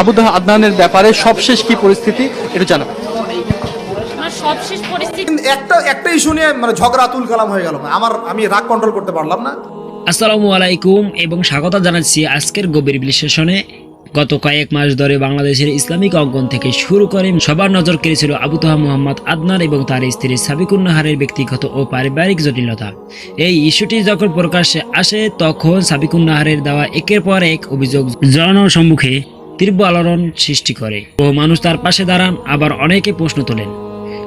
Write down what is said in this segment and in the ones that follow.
আবুদাহ আদনানের ব্যাপারে সবশেষ কি পরিস্থিতি? একটু জানাবেন আমার সবশেষ পরিস্থিতি একটা একটা ইস্যু নিয়ে মানে ঝগড়া তুল কালাম হয়ে গেল। আমার আমি রাগ কন্ট্রোল করতে পারলাম না। আসসালামু আলাইকুম এবং স্বাগত জানাচ্ছি আজকের গভীর বিশ্লেষণে। গত কয়েক মাস ধরে বাংলাদেশের ইসলামিক অঙ্গন থেকে শুরু করে সবার নজর কেড়েছিল মোহাম্মদ আদনান এবং তার স্ত্রী সাবিকুন্নাহারের ব্যক্তিগত ও পারিবারিক জটিলতা। এই ইস্যুটি যখন প্রকাশ্যে আসে তখন সাবিকুন্নাহারের দেওয়া একের পর এক অভিযোগ জনসম্মুখে তীব্র আলোড়ন সৃষ্টি করে। ও মানুষ তার পাশে দাঁড়ান, আবার অনেকে প্রশ্ন তোলেন।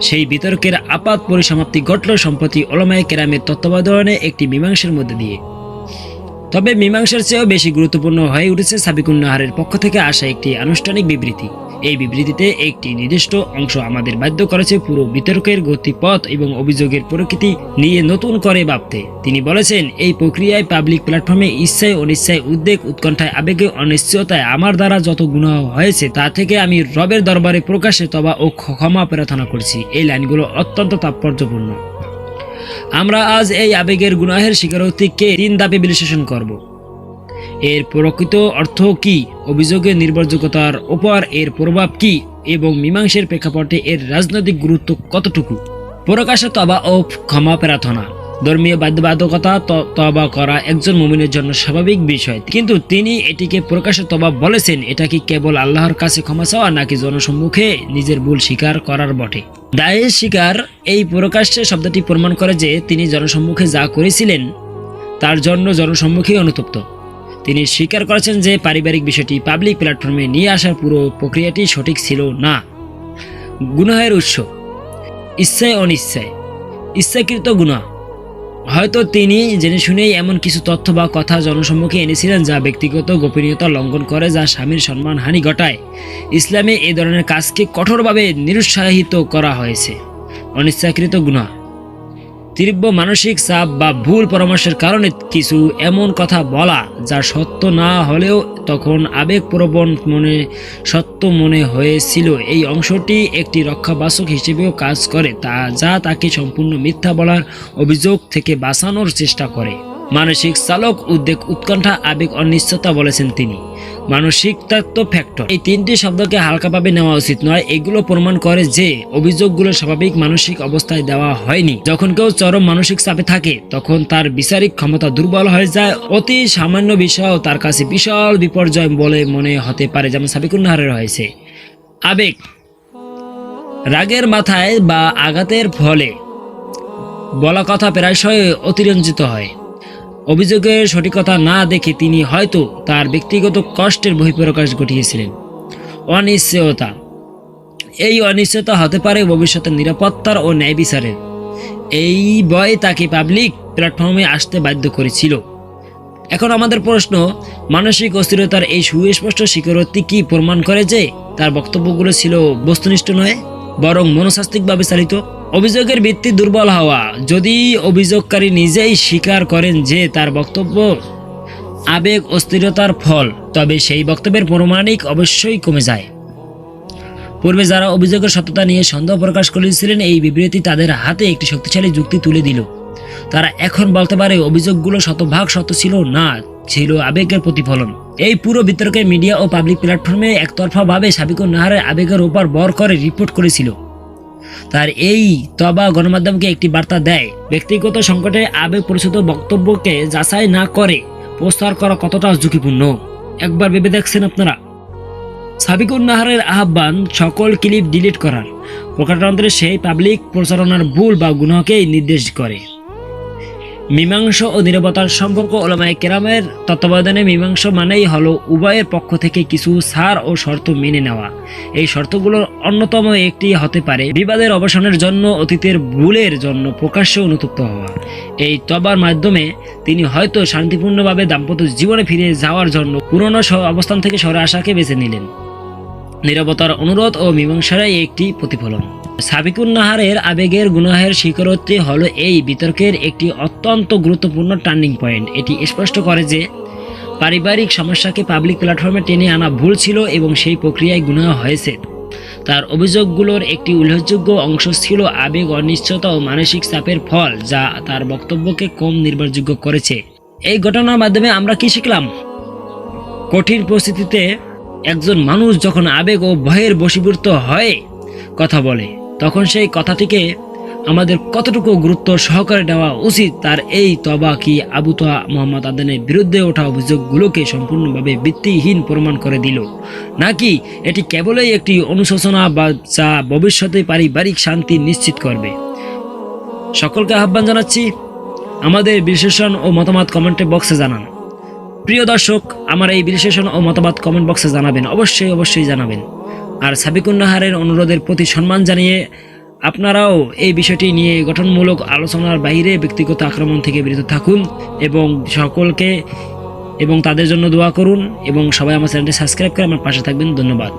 সেই বিতর্কের আপাত পরিসমাপ্তি ঘটল সম্প্রতি ওলামায় কেরামের তত্ত্বাবধানে একটি মীমাংসার মধ্যে দিয়ে। তবে মীমাংসার চেয়েও বেশি গুরুত্বপূর্ণ হয়ে উঠেছে সাবিকুন্নাহারের পক্ষ থেকে আসা একটি আনুষ্ঠানিক বিবৃতি। এই বিবৃতিতে একটি নির্দিষ্ট অংশ আমাদের বাধ্য করেছে পুরো বিতর্কের গতিপথ এবং অভিযোগের প্রকৃতি নিয়ে নতুন করে ভাবতে। তিনি বলেছেন, এই প্রক্রিয়ায় পাবলিক প্ল্যাটফর্মে ইচ্ছায় অনিচ্ছায় উদ্বেগ, উৎকণ্ঠায় আবেগে অনিশ্চয়তায় আমার দ্বারা যত গুণা হয়েছে তা থেকে আমি রবের দরবারে প্রকাশ্যে তবা ও ক্ষমা প্রার্থনা করছি। এই লাইনগুলো অত্যন্ত তাৎপর্যপূর্ণ। আমরা আজ এই আবেগের গুনাহের স্বীকারোক্তিকে তিন ধাপে বিশ্লেষণ করব? এর প্রকৃত অর্থ কি? অভিযোগের নির্ভরযোগ্যতার ওপর এর প্রভাব কি? এবং মীমাংসের প্রেক্ষাপটে এর রাজনৈতিক গুরুত্ব কতটুকু? প্রকাশে তবা ও ক্ষমা প্রার্থনা। ধর্মীয় বাধ্যবাধকতা তবা করা একজন মুমিনের জন্য স্বাভাবিক বিষয়। কিন্তু তিনি এটিকে প্রকাশে তবা বলেছেন। এটা কি কেবল আল্লাহর কাছে ক্ষমা চাওয়া নাকি জনসম্মুখে নিজের ভুল স্বীকার করার বটে? দায়ের স্বীকার এই প্রকাশ্যে শব্দটি প্রমাণ করে যে তিনি জনসম্মুখে যা করেছিলেন, তার জন্য জনসম্মুখে অনুতপ্ত। তিনি স্বীকার করেছেন যে পারিবারিক বিষয়টি পাবলিক প্ল্যাটফর্মে নিয়ে আসার পুরো প্রক্রিয়াটি সঠিক ছিল না। গুনাহের উৎস। ইচ্ছায় অনিচ্ছায়। ইচ্ছাকৃত গুনাহ। হয়তো তিনি জেনে শুনেই এমন কিছু তথ্য বা কথা জনসম্মুখে এনেছিলেন যা ব্যক্তিগত গোপনীয়তা লঙ্ঘন করে, যা স্বামীর সম্মান হানি ঘটায়। ইসলামে এই ধরনের কাজকে কঠোরভাবে নিরুৎসাহিত করা হয়েছে। অনিচ্ছাকৃত গুনাহ। তীব্র মানসিক চাপ বা ভুল পরামর্শের কারণে কিছু এমন কথা বলা যা সত্য না হলেও তখন আবেগপ্রবণ মনে, সত্য মনে হয়েছিল। এই অংশটি একটি রক্ষাবাসক হিসেবেও কাজ করে, তা যা তাকে সম্পূর্ণ মিথ্যা বলার অভিযোগ থেকে বাঁচানোর চেষ্টা করে। মানসিক চালক উদ্বেগ উৎকণ্ঠা আবেগ অনিশ্চয়তা বলেছেন তিনি। মানসিক তত্ত্ব ফ্যাক্টর এই তিনটি শব্দকে হালকাভাবে নেওয়া উচিত নয়, এগুলো প্রমাণ করে যে অভিযোগগুলো স্বাভাবিক মানসিক অবস্থায় দেওয়া হয়নি। যখন কেউ চরম মানসিক চাপে থাকে, তখন তার বিচারিক ক্ষমতা দুর্বল হয়ে যায়। অতি সামান্য বিষয়ও তার কাছে বিশাল বিপর্যয় বলে মনে হতে পারে, যেমন সাবিকুন্নাহারের হয়েছে আবেগ। রাগের মাথায় বা আঘাতের ফলে বলা কথা প্রায়শই অতিরঞ্জিত হয়। অভিযোগের সঠিকতা না দেখে তিনি হয়তো তার ব্যক্তিগত কষ্টের বহিঃপ্রকাশ ঘটিয়েছিলেন। অনিশ্চয়তা। এই অনিশ্চয়তা হতে পারে ভবিষ্যতের নিরাপত্তার ও ন্যায় বিচারের। এই ভয় তাকে পাবলিক প্ল্যাটফর্মে আসতে বাধ্য করেছিল। এখন আমাদের প্রশ্ন, মানসিক অস্থিরতার এই সুস্পষ্ট স্বীকারোক্তি কি প্রমাণ করে যে তার বক্তব্যগুলো ছিল বস্তুনিষ্ঠ নয়, বরং মনস্তাত্ত্বিকভাবে চালিত? অভিযোগের ভিত্তি দুর্বল হওয়া। যদি অভিযোগকারী নিজেই স্বীকার করেন যে তার বক্তব্য আবেগ, অস্থিরতার ফল, তবে সেই বক্তব্যের প্রমাণিক অবশ্যই কমে যায়। পূর্বে যারা অভিযোগের সত্যতা নিয়ে সন্দেহ প্রকাশ করেছিলেন, এই বিবৃতি তাদের হাতে একটি শক্তিশালী যুক্তি তুলে দিল। তারা এখন বলতে পারে, অভিযোগগুলো শতভাগ সত্য ছিল না, ছিল আবেগের প্রতিফলন। এই পুরো বিতর্কে মিডিয়া ও পাবলিক প্ল্যাটফর্মে একতরফাভাবে সাবিকুর নাহারের আবেগের উপর বর করে রিপোর্ট করেছিল। তার এই তবা গণমাধ্যমকে একটি বার্তা দেয়। ব্যক্তিগত সংকটে আবেগ পরিচিত বক্তব্যকে যাচাই না করে প্রস্তার করা কতটা ঝুঁকিপূর্ণ? একবার ভেবে দেখছেন আপনারা? সাবিকুর নাহারের আহ্বান সকল ক্লিপ ডিলিট করার। প্রকাশতন্ত্রের সেই পাবলিক প্রচারণার ভুল বা গুণকেই নির্দেশ করে। মীমাংস ও নিরবতার সম্পর্ক ওলামায় কেরামের তত্ত্বাবধানে মীমাংস মানেই হলো উভয়ের পক্ষ থেকে কিছু ছাড় ও শর্ত মেনে নেওয়া। এই শর্তগুলোর অন্যতম একটি হতে পারে বিবাদের অবসানের জন্য, অতীতের ভুলের জন্য প্রকাশ্যে অনুতপ্ত হওয়া। এই তবার মাধ্যমে তিনি হয়তো শান্তিপূর্ণভাবে দাম্পত্য জীবনে ফিরে যাওয়ার জন্য পুরনো অবস্থান থেকে সরে আসাকে বেছে নিলেন। নিরবতার অনুরোধ ও মীমাংসারাই একটি প্রতিফলন। সাবিকুন নাহারের আবেগের গুনাহের স্বীকারোক্তি হল এই বিতর্কের একটি অত্যন্ত গুরুত্বপূর্ণ টার্নিং পয়েন্ট এটি স্পষ্ট করে যে, পারিবারিক সমস্যাকে পাবলিক প্ল্যাটফর্মে টেনে আনা ভুল ছিল এবং সেই প্রক্রিয়ায় গুনাহ হয়েছে। তার অভিযোগগুলোর একটি উল্লেখযোগ্য অংশ ছিল আবেগ, অনিশ্চয়তা ও মানসিক চাপের ফল, যা তার বক্তব্যকে কম নির্ভরযোগ্য করেছে। এই ঘটনার মাধ্যমে আমরা কি শিখলাম? কঠিন পরিস্থিতিতে একজন মানুষ যখন আবেগ ও ভয়ের বশীভূত হয়ে, কথা বলে, তখন সেই কথাটিকে আমাদের কতটুকু গুরুত্ব সহকারে নেওয়া উচিত তার এই তবা কি আবু তোহা মোহাম্মদ আদানের বিরুদ্ধে ওঠা অভিযোগগুলোকে সম্পূর্ণভাবে ভিত্তিহীন প্রমাণ করে দিল, নাকি এটি কেবলই একটি অনুশোচনা বা যা ভবিষ্যতে পারিবারিক শান্তি নিশ্চিত করবে? সকলকে আহ্বান জানাচ্ছি, আমাদের বিশ্লেষণ ও মতামত কমেন্টে বক্সে জানান। প্রিয় দর্শক, আমার এই বিশ্লেষণ ও মতামত কমেন্ট বক্সে জানাবেন। অবশ্যই অবশ্যই জানাবেন। আর সাবিকুন্নাহারের অনুরোধের প্রতি সম্মান জানিয়ে আপনারাও এই বিষয়টি নিয়ে গঠনমূলক আলোচনার বাইরে ব্যক্তিগত আক্রমণ থেকে বিরত থাকুন এবং সকলকে এবং তাদের জন্য দোয়া করুন এবং সবাই আমার চ্যানেলটি সাবস্ক্রাইব করে আমার পাশে থাকবেন। ধন্যবাদ।